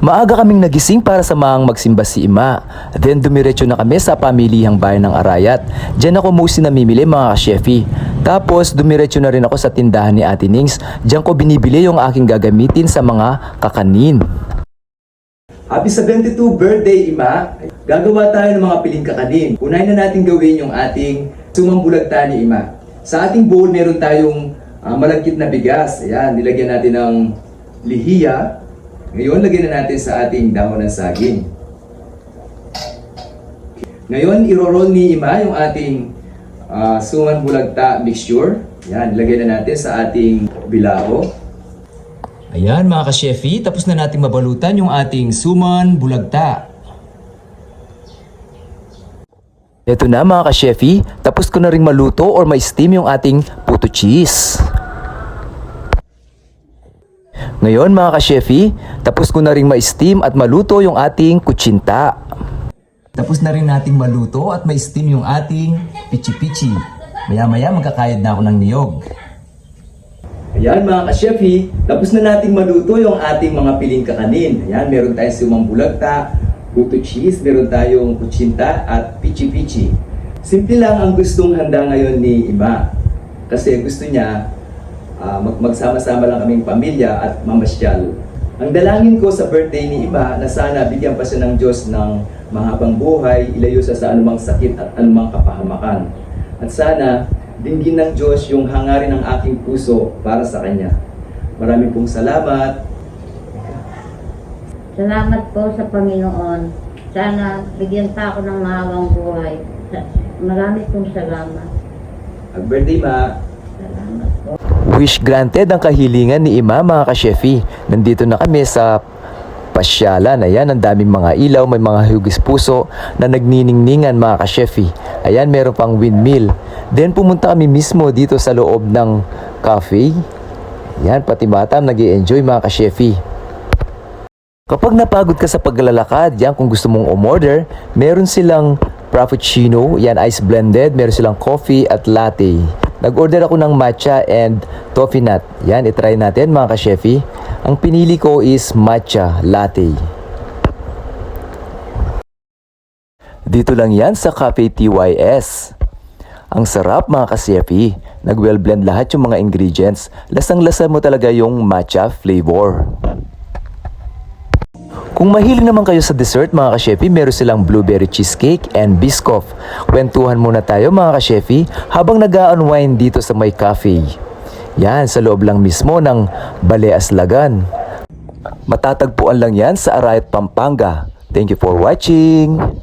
Maaga kaming nagising para samahang magsimba si Ima. Then dumiretso na kami sa pamilihang bayan ng Arayat. Diyan ako mostly namimili mga ka-chefi. Tapos dumiretso na rin ako sa tindahan ni Ate Nings. Diyan ko binibili yung aking gagamitin sa mga kakanin. Happy 72 birthday, Ima! Gagawa tayo ng mga piling kakanin. Unahin na natin gawin yung ating sumambulagta ni Ima. Sa ating bowl, meron tayong ah, malagkit na bigas. Ayan, nilagyan natin ng lihiya. Ngayon, lagyan na natin sa ating dahon ng saging. Ngayon, irorol ni Ima yung ating ah, suman bulagta mixture. Yan, ilagay na natin sa ating bilao. Ayan mga ka-chefi, tapos na natin mabalutan yung ating suman bulagta. Ito na mga ka-chefi, tapos ko na rin maluto or ma-steam yung ating puto cheese. Ngayon mga ka-chefi, tapos ko na rin ma-steam at maluto yung ating kutsinta. Tapos na rin nating maluto at ma-steam yung ating pichi-pichi. Maya-maya magkakayad na ako ng niyog. Ayan mga ka-chefi, tapos na nating maluto yung ating mga piling kakanin. Ayan, meron tayong sumang bulagta, buto cheese, meron tayong kutsinta at pichi-pichi. Simple lang ang gustong handa ngayon ni Ima. Kasi gusto niya mag- magsama-sama lang kaming pamilya at mamasyal. Ang dalangin ko sa birthday ni Ima na sana bigyan pa siya ng Diyos ng mahabang buhay, ilayo siya sa anumang sakit at anumang kapahamakan. At sana dinggin ng Diyos yung hangarin ng aking puso para sa Kanya. Maraming pong salamat. Salamat po sa Panginoon. Sana bigyan pa ako ng mahabang buhay. Marami pong salamat. Happy birthday, Ma! Salamat. Wish granted ang kahilingan ni Ima mga ka-chefi. Nandito na kami sa pasyalan. Ayan, ang daming mga ilaw, may mga hugis puso na nagniningningan mga ka-chefi. Ayan, meron pang windmill. Then pumunta kami mismo dito sa loob ng cafe. Ayan, pati bata nag enjoy mga ka-chefi. Kapag napagod ka sa paglalakad, yan kung gusto mong umorder, meron silang frappuccino, yan ice blended, meron silang coffee at latte. Nag-order ako ng matcha and toffee nut. Yan, itry natin mga ka-chefi. Ang pinili ko is matcha latte. Dito lang yan sa Cafe TYS. Ang sarap mga ka-chefi. Nag-well blend lahat yung mga ingredients. Lasang-lasa mo talaga yung matcha flavor. Kung mahilig naman kayo sa dessert mga ka-chefi, meron silang blueberry cheesecake and biscoff. Kwentuhan muna tayo mga ka-chefi habang nag unwind dito sa may cafe. Yan, sa loob lang mismo ng Baleas Lagan. Matatagpuan lang yan sa Arayat, Pampanga. Thank you for watching!